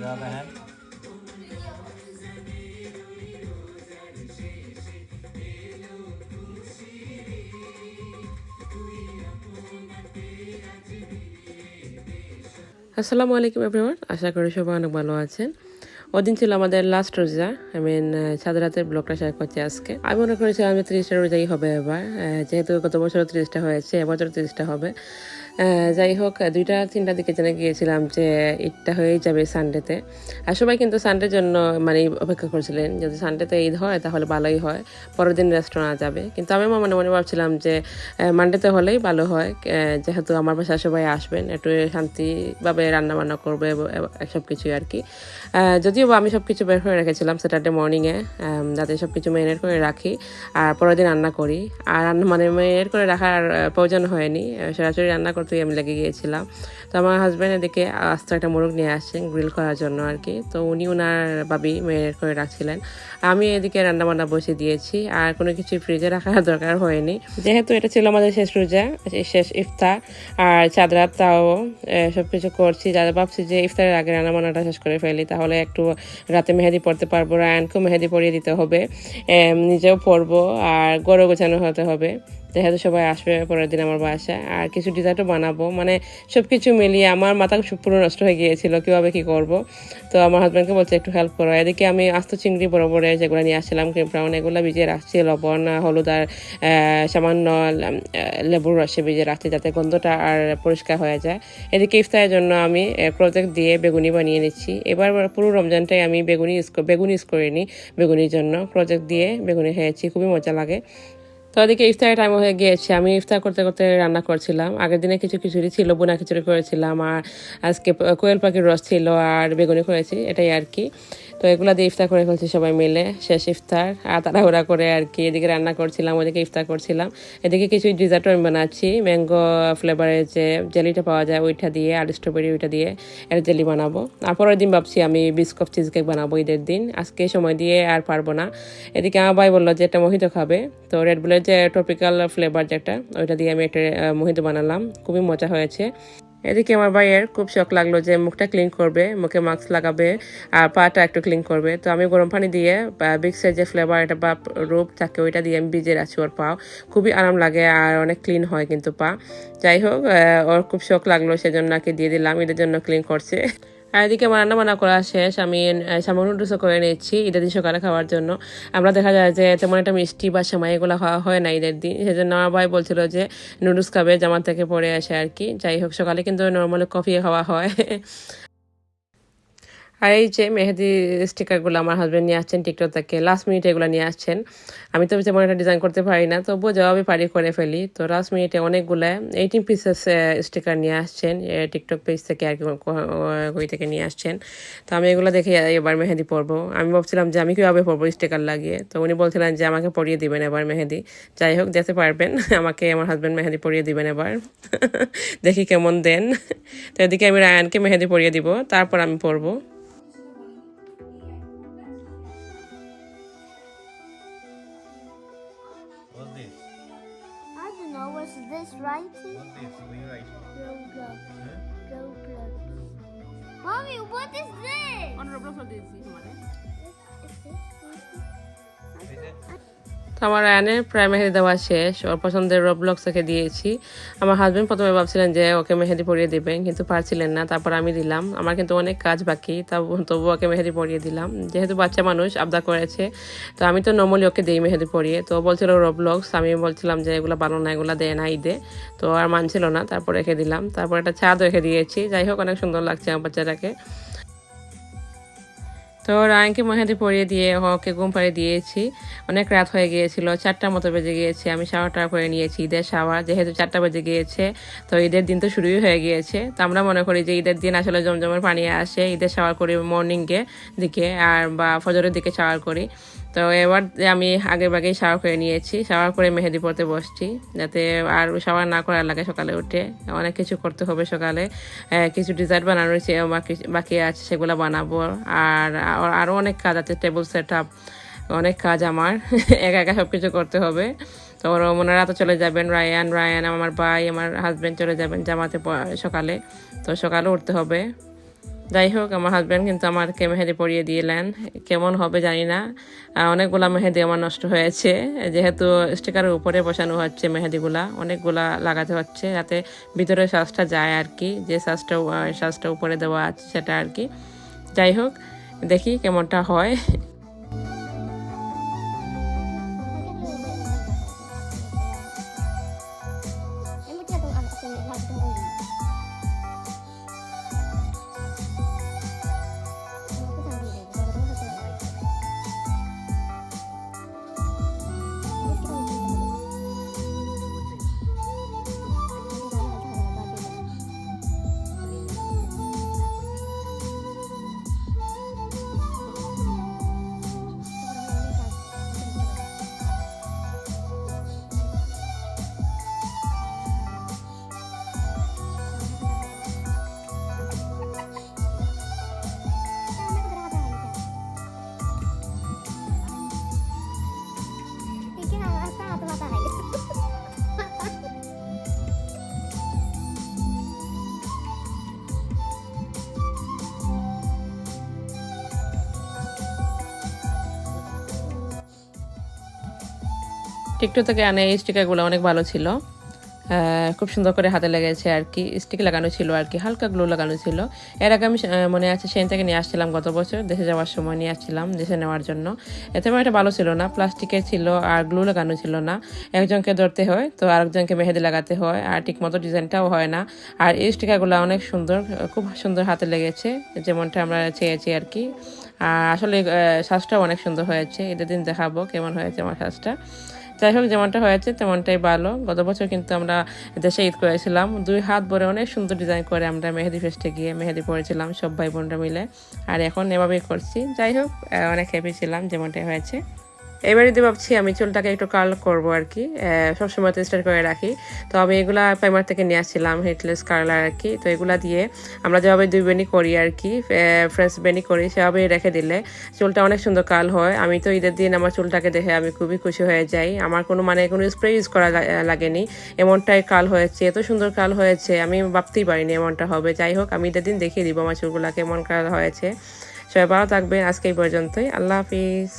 the other hand. আসসালামু আলাইকুম everyone আশা করি সবাই অনেক ভালো আছেন। ওদিন ছিল আমাদের লাস্ট রোজা। আই মিন সাত রাতের ব্লগটা শেয়ার করছি আজকে। আমি মনে করেছিলাম যে ত্রিশটা রোজাই হবে এবার। যেহেতু গত বছর ত্রিশটা হয়েছে এবছর ত্রিশটা হবে। যাই হোক, দুইটা তিনটা দিকে জেনে গিয়েছিলাম যে ঈদটা হয়েই যাবে সানডেতে আর সবাই কিন্তু সানডের জন্য মানে অপেক্ষা করছিলেন, যদি সানডেতে ঈদ হয় তাহলে ভালোই হয়, পরের দিন রেস্টুরেন্ট যাবে। কিন্তু আমি মনে মনে ভাবছিলাম যে মানডেতে হলেই ভালো হয় যেহেতু আমার বাসায় সবাই আসবেন, একটু শান্তিভাবে রান্না বান্না করবে সব কিছুই আর কি। যদিও আমি সব কিছু বের করে রেখেছিলাম স্যাটারডে মর্নিংয়ে যাতে সব কিছু মেরিনেট করে রাখি, আর পরের দিন রান্না করি। আর রান্না মানে মেরিনেট করে রাখার প্রয়োজন হয়নি সরাসরি রান্না করতেই আমি লেগে গিয়েছিলাম। তো আমার হাজব্যান্ড এদিকে আস্ত একটা মোরগ নিয়ে আসছেন গ্রিল করার জন্য আর কি তো উনি ওনার বাবি মেরিনেট করে রাখছিলেন। আমি এদিকে রান্না বান্না বসে দিয়েছি। আর কোনো কিছু ফ্রিজে রাখার দরকার হয়নি। যেহেতু এটা ছিল আমাদের শেষ রোজা শেষ ইফতার, আর চাঁদ রাত তাও সব কিছু করছি। যারা ভাবছি যে ইফতারের আগে রান্না বান্নাটা শেষ করে ফেলি, তাহলে একটু রাতে মেহেদি পড়তে পারব। রায়নকেও মেহেদি পরিয়ে দিতে হবে। নিজেও পরবো, আর গড়ে গোছানো হতে হবে। যেহেতু সবাই আসবে পরের দিন আমার বাসায়, আর কিছু ডিজার্টও বানাবো। মানে সব কিছু মিলিয়ে আমার মাথা পুরো নষ্ট হয়ে গিয়েছিল, কীভাবে কী করব? তো আমার হাজব্যান্ডকে বলছে, একটু হেল্প করো। এদিকে আমি আস্ত চিংড়ি, বড় যেগুলো নিয়ে আসছিলাম ক্রিম ব্রাউন এগুলো ভিজিয়ে রাখছি, লবণ, হলুদ আর সামান্য লেবুর রসে ভিজিয়ে রাখছি যাতে গন্ধটা আর পরিষ্কার হয়ে যায়। এদিকে ইফতারের জন্য আমি প্রজেক্ট দিয়ে বেগুনি বানিয়ে নিচ্ছি। এবার পুরো রমজানটাই আমি বেগুনি ইউজ বেগুনি ইউজ করিনি বেগুনির জন্য। প্রজেক্ট দিয়ে বেগুনি খেয়েছি, খুবই মজা লাগে। তো ওদিকে ইফতারের টাইম হয়ে গিয়েছে। আমি ইফতার করতে করতে রান্না করছিলাম। আগের দিনে কিছু খিচুড়ি ছিল, বোনা খিচুড়ি করেছিলাম, আর আজকে কোয়েল পাখির রস ছিল, আর বেগুনি করেছি, এটাই আর কি। তো এগুলা দিয়ে ইফতার করে ফেলছি সবাই মিলে। শেষ ইফতার। আর তাড়াহুড়া করে আর কি, এদিকে রান্না করছিলাম ওদিকে ইফতার করছিলাম। এদিকে কিছু ডিজার্টও আমি বানাচ্ছি। ম্যাঙ্গো ফ্লেভারের যে জেলিটা পাওয়া যায়, ওইটা দিয়ে আর স্ট্রবেরি ওইটা দিয়ে একটা জেলি বানাবো। আর পরের দিন ভাবছি আমি বিস্কপ চিজ কেক বানাবো ঈদের দিন। আজকে সময় দিয়ে আর পারব না। এদিকে আমার ভাই বলল যে, একটা মোহিত খাবে। তো রেড বুলের যে ট্রপিক্যাল ফ্লেভার যেটা ওইটা দিয়ে আমি একটা মোহিত বানালাম। খুবই মজা হয়েছে। এদিকে আমার ভাইয়ের খুব শখ লাগল যে মুখটা ক্লিন করবে, মুখে মাস্ক লাগাবে আর পাটা একটু ক্লিন করবে। তো আমি গরম পানি দিয়ে বিক্সের যে ফ্লেভার এটা বা রূপ থাকে ওইটা দিয়ে আমি ভিজে রাখছি ওর পাও। খুবই আরাম লাগে আর অনেক ক্লিন হয় কিন্তু পা। যাই হোক ওর খুব শখ লাগল সেজন্য নাকি দিয়ে দিলাম, এদের জন্য ক্লিন করছে। আর এদিকে আমার রান্না বান্না করা শেষ। আমি সামান্য নুডলসও করে নিচ্ছি ঈদের দিন সকালে খাওয়ার জন্য। আমরা দেখা যায় যে তেমন একটা মিষ্টি বা সেমাই এগুলো খাওয়া হয় না ঈদের দিন। সেজন্য আমার ভাই বলছিল যে নুডলস খাবে, জামার থেকে পরে আসে আর কি। যাই হোক, সকালে কিন্তু নর্মালি কফি খাওয়া হয়। আর এই যে মেহেদি স্টিকারগুলো আমার হাজব্যান্ড নিয়ে আসছেন টিকটক থেকে লাস্ট মিনিটে এগুলো নিয়ে আসছেন। আমি তো তেমন একটা ডিজাইন করতে পারি না, তবুও জবাবই পারি করে ফেলি। তো লাস্ট মিনিটে অনেকগুলো এইটিন পিসেস স্টিকার নিয়ে আসছেন টিকটক পেজ থেকে আর ক- ওই থেকে নিয়ে আসছেন। তো আমি এগুলো দেখে এবার মেহেদি পরবো। আমি ভাবছিলাম যে আমি কীভাবে পরবো স্টিকার লাগিয়ে? তো উনি বলছিলেন যে আমাকে পরিয়ে দিবেন এবার মেহেদি। যাই হোক, যেতে পারবেন। আমাকে আমার হাজব্যান্ড মেহেদি পরিয়ে দিবেন এবার। দেখি কেমন দেন। তো এদিকে আমি রায়ানকে মেহেদি পরিয়ে দিব, তারপর আমি পরবো। আমার রায়ানের প্রায় মেহেদি দেওয়া শেষ। ওর পছন্দের রবলক্স ওকে দিয়েছি। আমার হাজব্যান্ড প্রথমে ভাবছিলেন যে ওকে মেহেদি পরিয়ে দিবেন, কিন্তু পারছিলেন না। তারপর আমি দিলাম। আমার কিন্তু অনেক কাজ বাকি তবু তবু ওকে মেহেদি পরিয়ে দিলাম। যেহেতু বাচ্চা মানুষ আবদা করেছে, তো আমি তো নর্মালি ওকে দিই মেহেদি পরিয়ে। তো বলছিল রবলক্স আমি বলছিলাম যে এগুলো ভালো না, এগুলো দেয় না ঈদে। তো আর মানছিল না, তারপর রেখে দিলাম। তারপর একটা ছাদ রেখে দিয়েছি। যাই হোক, অনেক সুন্দর লাগছে আমার বাচ্চাটাকে। তো রায়নকে মেহেদি পরিয়ে দিয়ে ওকে ঘুম পাড়িয়ে দিয়েছি। অনেক রাত হয়ে গিয়েছিল চারটার মতো বেজে গিয়েছে। আমি শাওয়ারটা করে নিয়েছি, ঈদের শাওয়ার যেহেতু চারটা বেজে গিয়েছে, তো ঈদের দিন তো শুরুই হয়ে গিয়েছে। তো আমরা মনে করি যে ঈদের দিন আসলে জমজমের পানি আসে, ঈদের শাওয়ার করি মর্নিংয়ে দিকে, আর বা ফজরের দিকে শাওয়ার করি। তো এবার আমি আগে ভাগেই শাওয়ার করে নিয়েছি। শাওয়ার করে মেহেদি পড়তে বসছি, যাতে আর শাওয়ার না করার লাগে সকালে উঠে। অনেক কিছু করতে হবে সকালে। কিছু ডিজাইন বানানো রয়েছে বাকি আছে, সেগুলো বানাবো। আর, আর- আরও অনেক কাজ আছে টেবিল সেট আপ অনেক কাজ আমার। একা একা সব কিছু করতে হবে। তো ওনারা তো চলে যাবেন, রায়ান রায়ান, আমার ভাই, আমার হাজব্যান্ড চলে যাবেন জামাতে সকালে। তো সকালে উঠতে হবে। যাই হোক আমার হাজব্যান্ড কিন্তু আমাকে মেহেদি পরিয়ে দিলেন কেমন হবে জানি না। অনেকগুলা মেহেদি আমার নষ্ট হয়েছে। যেহেতু স্টিকারের উপরে বসানো হচ্ছে মেহেদিগুলা, অনেকগুলা লাগাতে হচ্ছে যাতে ভিতরে শ্বাসটা যায় আর কি। যে শ্বাসটা শ্বাসটা উপরে দেওয়া আছে সেটা আর কি। যাই হোক দেখি কেমনটা হয়। টিকটক থেকে আনে এই স্টিকারগুলো, অনেক ভালো ছিল। খুব সুন্দর করে হাতে লেগেছে আর কি। স্টিক লাগানো ছিল আর কি, হালকা গ্লো লাগানো ছিল। এর আগে আমি মনে আছে সেন থেকে নিয়ে আসছিলাম, গত বছর দেশে যাওয়ার সময় নিয়ে আসছিলাম, দেশে নেওয়ার জন্য। এতে এটা ভালো ছিল না, প্লাস্টিকের ছিল আর গ্লু লাগানো ছিল না। একজনকে ধরতে হয়, তো আরেকজনকে মেহেদি লাগাতে হয়, আর ঠিক মতো ডিজাইনটাও হয় না। আর এই স্টিকারগুলো অনেক সুন্দর, খুব সুন্দর হাতে লেগেছে, যেমনটা আমরা চেয়েছি আর কি। আর আসলে শ্বাসটাও অনেক সুন্দর হয়েছে। এদের দিন দেখাবো কেমন হয়েছে আমার শ্বাসটা যাই হোক, যেমনটা হয়েছে তেমনটাই ভালো। গত বছর কিন্তু আমরা দেশে ঈদ করেছিলাম। দুই হাত ভরে অনেক সুন্দর ডিজাইন করে আমরা মেহেদি ফেস্টে গিয়ে মেহেদি পরেছিলাম সব ভাই বোনরা মিলে। আর এখন এভাবেই করছি। যাই হোক অনেক হ্যাপি ছিলাম, যেমনটাই হয়েছে। এবারে দিয়ে ভাবছি আমি চুলটাকে একটু কার্ল করব আর কি। সবসময় তো স্টার্ট করে রাখি। তো আমি এগুলা প্রাইমার থেকে নিয়ে আসছিলাম হেডলেস কার্লার আর কি। তো এগুলা দিয়ে আমরা যেভাবে দুই বেনি করি আর কি ফ্রেন্স বেনি করি, সেভাবেই রেখে দিলে চুলটা অনেক সুন্দর কাল হয়। আমি তো ঈদের দিন আমার চুলটাকে দেখে আমি খুবই খুশি হয়ে যাই। আমার কোনো মানে কোনো স্প্রে ইউজ করা লাগেনি। এমনটাই কাল হয়েছে, এত সুন্দর কাল হয়েছে, আমি ভাবতেই পারিনি এমনটা হবে। যাই হোক, আমি ঈদের দিন দেখিয়ে দিব আমার চুলগুলা কেমন কাল হয়েছে। সবাই ভালো থাকবেন, আজকে এই পর্যন্তই। আল্লাহ হাফিজ।